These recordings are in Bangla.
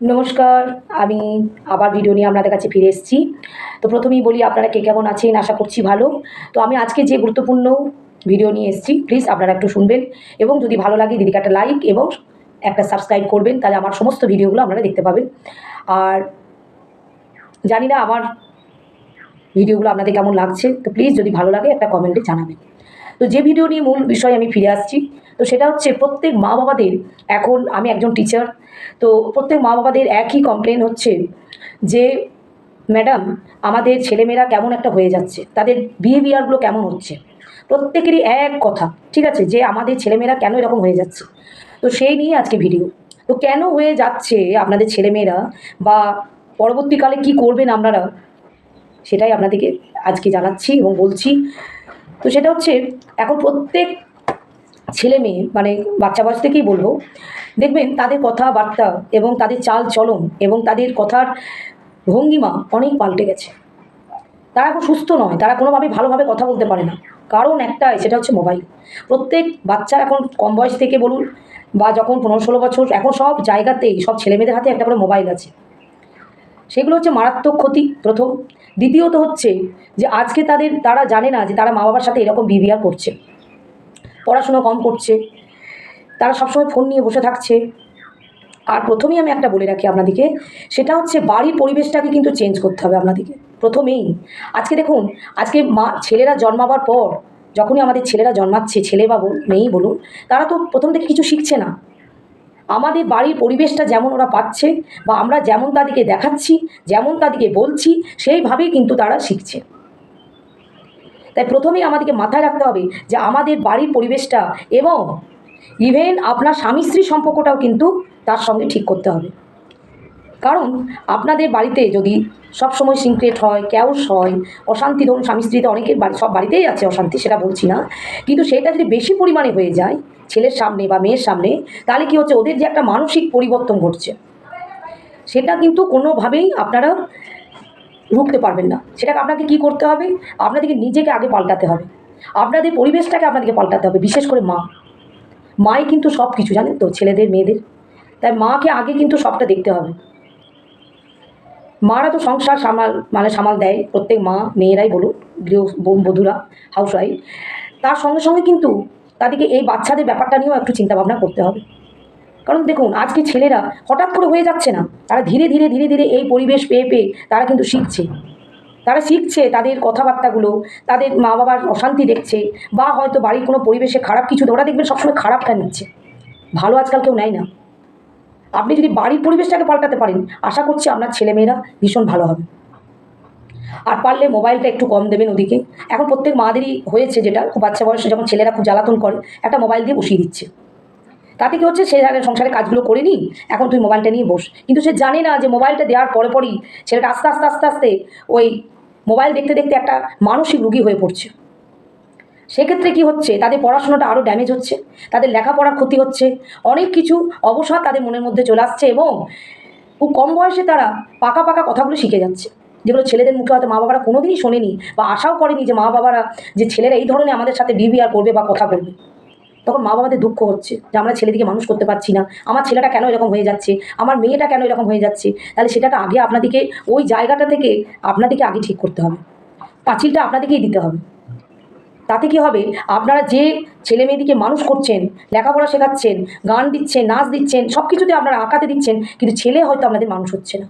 নমস্কার, আমি আবার ভিডিও নিয়ে আপনাদের কাছে ফিরে এসেছি। তো প্রথমেই বলি আপনারা কে কেমন আছেন, আশা করছি ভালো। তো আমি আজকে যে গুরুত্বপূর্ণ ভিডিও নিয়ে এসেছি প্লিজ আপনারা একটু শুনবেন এবং যদি ভালো লাগে দিদিকে একটা লাইক এবং একটা সাবস্ক্রাইব করবেন, তাহলে আমার সমস্ত ভিডিওগুলো আপনারা দেখতে পাবেন। আর জানি না আমার ভিডিওগুলো আপনাদের কেমন লাগছে, তো প্লিজ যদি ভালো লাগে একটা কমেন্টে জানাবেন। তো যে ভিডিও নিয়ে মূল বিষয়ে আমি ফিরে আসছি তো সেটা হচ্ছে প্রত্যেক মা বাবাদের এখন আমি একজন টিচার তো প্রত্যেক মা বাবাদের একই কমপ্লেন হচ্ছে যে ম্যাডাম আমাদের ছেলেমেয়েরা কেমন একটা হয়ে যাচ্ছে, তাদের বিহেভিয়ারগুলো কেমন হচ্ছে? প্রত্যেকেরই এক কথা, ঠিক আছে, যে আমাদের ছেলেমেয়েরা কেন এরকম হয়ে যাচ্ছে? তো সেই নিয়ে আজকে ভিডিও তো কেন হয়ে যাচ্ছে আপনাদের ছেলেমেয়েরা বা পরবর্তীকালে কি করবেন আপনারা? সেটাই আপনাদেরকে আজকে জানাচ্ছি এবং বলছি। তো সেটা হচ্ছে, এখন প্রত্যেক ছেলে মেয়ে মানে বাচ্চা বয়স থেকেই বলব, দেখবেন তাদের কথাবার্তা এবং তাদের চাল চলন এবং তাদের কথার ভঙ্গিমা অনেক পাল্টে গেছে। তারা এখন সুস্থ নয়, তারা কোনোভাবে ভালোভাবে কথা বলতে পারে না। কারণ একটাই, সেটা হচ্ছে মোবাইল প্রত্যেক বাচ্চা এখন কম বয়স থেকে বলুন বা যখন পনেরো ষোলো বছর, এখন সব জায়গাতেই সব ছেলেমেয়েদের হাতে একটা করে মোবাইল আছে। সেগুলো হচ্ছে মারাত্মক ক্ষতি প্রথম। দ্বিতীয়ত হচ্ছে যে আজকে তাদের, তারা জানে না যে তারা মা বাবার সাথে এরকম বিহেভিয়ার করছে। পড়াশুনো কম করছে, তারা সবসময় ফোন নিয়ে বসে থাকছে। আর প্রথমেই আমি একটা বলে রাখি আপনাদেরকে, সেটা হচ্ছে বাড়ির পরিবেশটাকে কিন্তু চেঞ্জ করতে হবে আপনাদেরকে, প্রথমেই। আজকে দেখুন, আজকে মা, ছেলেরা জন্মাবার পর, যখনই আমাদের ছেলেরা জন্মাচ্ছে, ছেলে বা মেয়েই বলুন, তারা তো প্রথম থেকে কিছু শিখছে না। আমাদের বাড়ির পরিবেশটা যেমন ওরা পাচ্ছে, বা আমরা যেমন তাদেরকে দেখাচ্ছি, যেমন তাদেরকে বলছি, সেইভাবেই কিন্তু তারা শিখছে। তাই প্রথমেই আমাদেরকে মাথায় রাখতে হবে যে আমাদের বাড়ির পরিবেশটা এবং ইভেন আপনার স্বামী স্ত্রী সম্পর্কটাও কিন্তু তার সঙ্গে ঠিক করতে হবে। কারণ আপনাদের বাড়িতে যদি সবসময় সিনক্রেট হয় ক্যাউস হয়, অশান্তি, ধরুন স্বামী স্ত্রীতে অনেকের বাড়ি, সব বাড়িতেই আছে অশান্তি, সেটা বলছি না। কিন্তু সেটা যদি বেশি পরিমাণে হয়ে যায় ছেলের সামনে বা মেয়ের সামনে, তাহলে কী হচ্ছে? ওদের যে একটা মানসিক পরিবর্তন ঘটছে। সেটা কিন্তু কোনোভাবেই আপনারা রুখতে পারবেন না। সেটাকে আপনাকে কি করতে হবে? আপনাদেরকে নিজেকে আগে পাল্টাতে হবে। আপনাদের পরিবেশটাকে আপনাদেরকে পাল্টাতে হবে, বিশেষ করে মা। মাই কিন্তু সব কিছু জানেন তো, ছেলেদের, মেয়েদের। তাই মাকে আগে কিন্তু সবটা দেখতে হবে। মারা তো সংসার সামাল মানে সামাল দেয়। প্রত্যেক মা, মেয়েরাই বলুন গৃহ বধূরা হাউস ওয়াইফ তার সঙ্গে সঙ্গে কিন্তু তাদেরকে এই বাচ্চাদের ব্যাপারটা নিয়েও একটু চিন্তা ভাবনা করতে হবে। কারণ দেখুন, আজকে ছেলেরা হঠাৎ করে হয়ে যাচ্ছে না। তারা ধীরে ধীরে ধীরে ধীরে এই পরিবেশ পেয়ে পেয়ে তারা কিন্তু শিখছে। তারা শিখছে তাদের কথাবার্তাগুলো, তাদের মা বাবার অশান্তি দেখছে বা হয়তো বাড়ির কোনো পরিবেশে খারাপ কিছু ওরা দেখবেন সবসময় খারাপটা নিচ্ছে। ভালো আজকাল কেউ নেয় না। আপনি যদি বাড়ির পরিবেশটাকে পাল্টাতে পারেন, আশা করছি আপনার ছেলেমেয়েরা ভীষণ ভালো হবে। আর পারলে মোবাইলটা একটু কম দেবেন ওদিকে। এখন প্রত্যেক মাদেরই হয়েছে যেটা, খুব বাচ্চা বয়সে যখন ছেলেরা খুব জ্বালাতন করে, একটা মোবাইল দিয়ে বসিয়ে দিচ্ছে। তাতে কি হচ্ছে? সে সংসারে কাজগুলো করে নি, এখন তুই মোবাইলটা নিয়ে বস। কিন্তু সে জানে না যে মোবাইলটা দেওয়ার পরে পরই ছেলেটা আস্তে আস্তে আস্তে আস্তে ওই মোবাইল দেখতে দেখতে একটা মানসিক রুগী হয়ে পড়ছে। সেক্ষেত্রে কি হচ্ছে? তাদের পড়াশোনাটা আরও ড্যামেজ হচ্ছে, তাদের লেখাপড়ার ক্ষতি হচ্ছে, অনেক কিছু অবসাদ তাদের মনের মধ্যে চলে আসছে এবং খুব কম বয়সে তারা পাকা পাকা কথাগুলো শিখে যাচ্ছে। যেগুলো ছেলেদের মুখে হয়তো মা বাবারা কোনোদিনই শোনেনি বা আশাও করেনি যে মা বাবারা যে ছেলেরা এই ধরনের আমাদের সাথে বিহেভিয়ার করবে বা কথা বলবে। তখন মা বাবাদের দুঃখ হচ্ছে যে আমরা ছেলেদিকে মানুষ করতে পারছি না। আমার ছেলেটা কেন এরকম হয়ে যাচ্ছে? আমার মেয়েটা কেন এরকম হয়ে যাচ্ছে? তাহলে সেটাকে আগে আপনাদেরকে ওই জায়গাটা থেকে আপনাদেরকে আগে ঠিক করতে হবে। পাঁচিলটা আপনাদেরকেই দিতে হবে। তাতে কি হবে? আপনারা যে ছেলে মেয়েদিকে মানুষ করছেন, লেখাপড়া শেখাচ্ছেন, গান দিচ্ছেন, নাচ দিচ্ছেন সব কিছুতে আপনারা আঁকাতে দিচ্ছেন, কিন্তু ছেলে হয়তো আপনাদের মানুষ হচ্ছে না।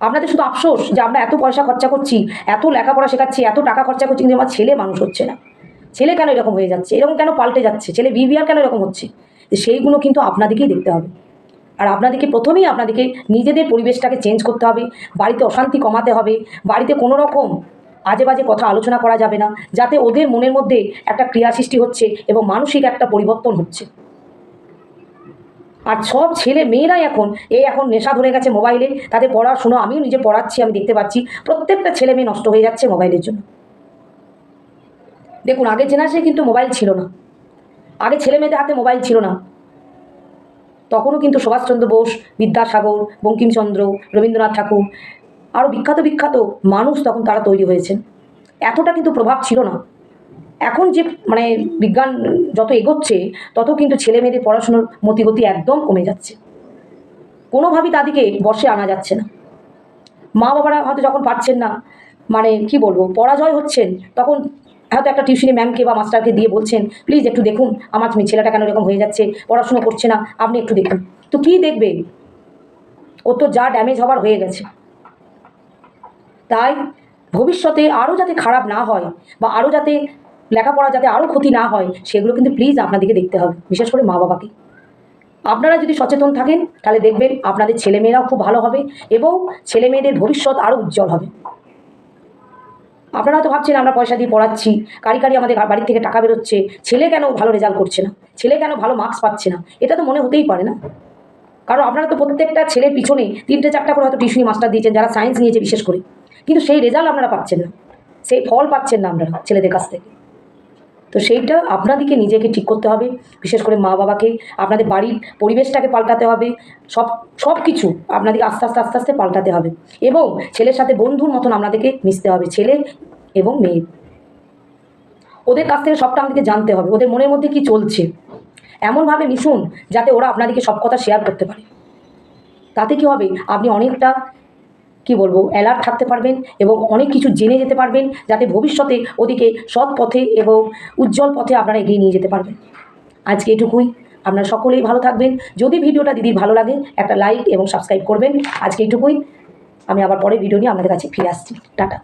আপনাদের শুধু আফসোস যে আমরা এত পয়সা খরচা করছি, এত লেখাপড়া শেখাচ্ছি, এত টাকা খরচা করছি, কিন্তু আমার ছেলে মানুষ হচ্ছে না। ছেলে কেন এরকম হয়ে যাচ্ছে? এরকম কেন পাল্টে যাচ্ছে? ছেলে বিবিআর কেন এরকম হচ্ছে? তো সেইগুলো কিন্তু আপনাদেরকেই দেখতে হবে। আর আপনাদেরকে প্রথমেই আপনাদেরকে নিজেদের পরিবেশটাকে চেঞ্জ করতে হবে। বাড়িতে অশান্তি কমাতে হবে। বাড়িতে কোনো রকম আজে বাজে কথা আলোচনা করা যাবে না। যাতে ওদের মনের মধ্যে একটা ক্রিয়া সৃষ্টি হচ্ছে এবং মানসিক একটা পরিবর্তন হচ্ছে। আর সব ছেলে মেয়েরাই এখন এই এখন নেশা ধরে গেছে মোবাইলে। তাদের পড়াশুনো, আমিও নিজে পড়াচ্ছি, আমি দেখতে পাচ্ছি। প্রত্যেকটা ছেলে মেয়ে নষ্ট হয়ে যাচ্ছে মোবাইলের জন্য। দেখুন আগের জেনারেশনে কিন্তু মোবাইল ছিল না। আগে ছেলে মেয়েদের হাতে মোবাইল ছিল না। তখনও কিন্তু সুভাষচন্দ্র বোস, বিদ্যাসাগর, বঙ্কিমচন্দ্র, রবীন্দ্রনাথ ঠাকুর আরও বিখ্যাত বিখ্যাত মানুষ তখন তারা তৈরি হয়েছেন। এতটা কিন্তু প্রভাব ছিল না। এখন যে মানে বিজ্ঞান যত এগোচ্ছে, তত কিন্তু ছেলে মেয়েদের পড়াশুনোর মতিগতি একদম কমে যাচ্ছে। কোনোভাবেই তাদেরকে বসে আনা যাচ্ছে না। মা বাবারা হয়তো যখন পারছেন না মানে কি বলব, পরাজয় হচ্ছেন, তখন হয়তো একটা টিউশনি ম্যামকে বা মাস্টারকে দিয়ে বলছেন প্লিজ একটু দেখুন, আমার ছেলেটা কেন এরকম হয়ে যাচ্ছে, পড়াশুনো করছে না, আপনি একটু দেখুন। তো কী দেখবে? ও তো যা ড্যামেজ হবার হয়ে গেছে। তাই ভবিষ্যতে আরও যাতে খারাপ না হয় বা আরও যাতে লেখাপড়া যাতে আরও ক্ষতি না হয়, সেগুলো কিন্তু প্লিজ আপনাদেরকে দেখতে হবে, বিশেষ করে মা বাবাকে আপনারা যদি সচেতন থাকেন, তাহলে দেখবেন আপনাদের ছেলেমেয়েরাও খুব ভালো হবে এবং ছেলেমেয়েদের ভবিষ্যৎ আরও উজ্জ্বল হবে। আপনারা তো ভাবছেন আমরা পয়সা দিয়ে পড়াচ্ছি, কারি কারি আমাদের বাড়ির থেকে টাকা বেরোচ্ছে, ছেলে কেন ভালো রেজাল্ট করছে না? ছেলে কেন ভালো মার্কস পাচ্ছে না? এটা তো মনে হতেই পারে না। কারণ আপনারা তো প্রত্যেকটা ছেলের পিছনে তিনটে চারটা করে হয়তো টিউশনি মাস্টার দিয়েছেন, যারা সায়েন্স নিয়েছে বিশেষ করে। কিন্তু সেই রেজাল্ট আপনারা পাচ্ছেন না। সেই ফল পাচ্ছেন না আপনারা ছেলেদের কাছ থেকে। তো সেইটা আপনাদেরকে নিজেকে ঠিক করতে হবে। বিশেষ করে মা বাবাকে, আপনাদের বাড়ির পরিবেশটাকে পাল্টাতে হবে। সব সব কিছু আপনাদেরকে আস্তে আস্তে আস্তে আস্তে পাল্টাতে হবে। এবং ছেলের সাথে বন্ধুর মতন আপনাদেরকে মিশতে হবে, ছেলে এবং মেয়ে। ওদের কাছ থেকে সবটা আমাদেরকে জানতে হবে, ওদের মনের মধ্যে কি চলছে। এমনভাবে মিশুন যাতে ওরা আপনাদেরকে সব কথা শেয়ার করতে পারে। তাতে কি হবে? আপনি অনেকটা কি বলব অ্যালার্ট থাকতে পারবেন এবং অনেক কিছু জেনে যেতে পারবেন যাতে ভবিষ্যতে ওদিকে সৎ পথে এবং উজ্জ্বল পথে আপনারা এগিয়ে নিয়ে যেতে পারবেন। আজকে এটুকুই। আপনারা সকলেই ভালো থাকবেন। যদি ভিডিওটা দিদির ভালো লাগে, একটা লাইক এবং সাবস্ক্রাইব করবেন। আজকে এটুকুই। আমি আবার পরে ভিডিও নিয়ে আপনাদের কাছে ফিরে আসছি। টাটা।